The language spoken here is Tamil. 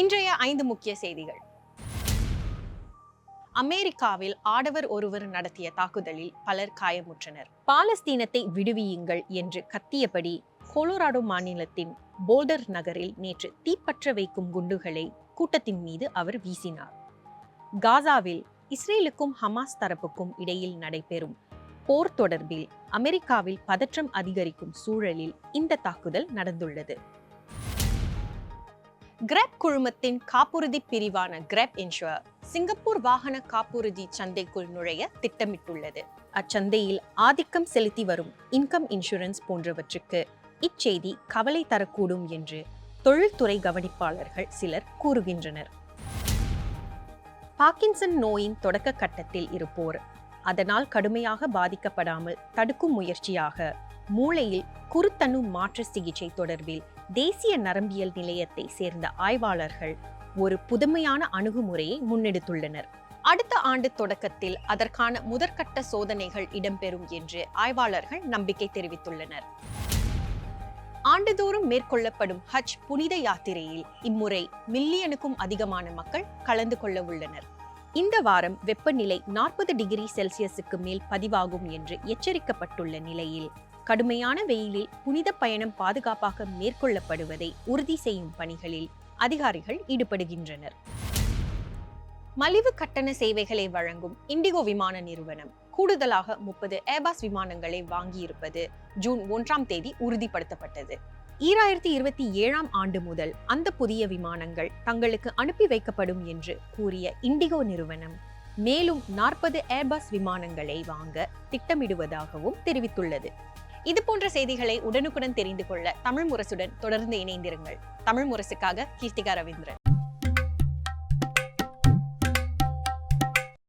இன்றைய ஐந்து முக்கிய செய்திகள். அமெரிக்காவில் ஆடவர் ஒருவர் நடத்திய தாக்குதலில் பலர் காயமுற்றனர். பாலஸ்தீனத்தை விடுவியுங்கள் என்று கத்தியபடி கொலோராடோ மாநிலத்தின் போல்டர் நகரில் நேற்று தீப்பற்ற வைக்கும் குண்டுகளை கூட்டத்தின் மீது அவர் வீசினார். காசாவில் இஸ்ரேலுக்கும் ஹமாஸ் தரப்புக்கும் இடையில் நடைபெறும் போர் தொடர்பில் அமெரிக்காவில் பதற்றம் அதிகரிக்கும் சூழலில் இந்த தாக்குதல் நடந்துள்ளது. கிரெப் குழுமத்தின் காப்புறுதி பிரிவான கிரெப் இன்ஷுவர் சிங்கப்பூர் வாகன காப்புறுதி சந்தைக்குள் நுழைய திட்டமிட்டுள்ளது. அச்சந்தையில் ஆதிக்கம் செலுத்தி வரும் இன்கம் இன்சூரன்ஸ் போன்றவற்றுக்கு இச்செய்தி கவலை தரக்கூடும் என்று தொழில்துறை கவனிப்பாளர்கள் சிலர் கூறுகின்றனர். பாக்கின்சன் நோயின் தொடக்க கட்டத்தில் இருப்போர். அதனால் கடுமையாக பாதிக்கப்படாமல் தடுக்கும் முயற்சியாக மூளையில் குருத்தணு மாற்று சிகிச்சை தொடர்பில் தேசிய நரம்பியல் நிலையத்தை சேர்ந்த ஆய்வாளர்கள் ஒரு புதுமையான அணுகுமுறையை முன்னெடுத்துள்ளனர். அடுத்த ஆண்டு தொடக்கத்தில் அதற்கான முதற்கட்ட சோதனைகள் இடம்பெறும் என்று ஆய்வாளர்கள் நம்பிக்கை தெரிவித்துள்ளனர். ஆண்டுதோறும் மேற்கொள்ளப்படும் ஹஜ் புனித யாத்திரையில் இம்முறை மில்லியனுக்கும் அதிகமான மக்கள் கலந்து கொள்ள உள்ளனர். இந்த வாரம் வெப்பநிலை நாற்பது டிகிரி செல்சியஸுக்கு மேல் பதிவாகும் என்று எச்சரிக்கப்பட்டுள்ள நிலையில் கடுமையான வெயிலில் புனித பயணம் பாதுகாப்பாக மேற்கொள்ளப்படுவதை உறுதி செய்யும் பணிகளில் அதிகாரிகள் ஈடுபடுகின்றனர். மலிவு கட்டண சேவைகளை வழங்கும் இண்டிகோ விமான நிறுவனம் கூடுதலாக முப்பது ஏபாஸ் விமானங்களை வாங்கியிருப்பது ஜூன் ஒன்றாம் தேதி உறுதிப்படுத்தப்பட்டது. ஈராயிரத்தி இருபத்தி ஏழாம் ஆண்டு முதல் அந்த புதிய விமானங்கள் தங்களுக்கு அனுப்பி வைக்கப்படும் என்று கூறிய இண்டிகோ நிறுவனம் மேலும் நாற்பது ஏர்பாஸ் விமானங்களை வாங்க திட்டமிடுவதாகவும் தெரிவித்துள்ளது. இது போன்ற செய்திகளை உடனுக்குடன் தெரிந்து கொள்ள தமிழ் முரசுடன் தொடர்ந்து இணைந்திருங்கள். தமிழ் முரசுக்காக கீர்த்திகா ரவீந்திரன்.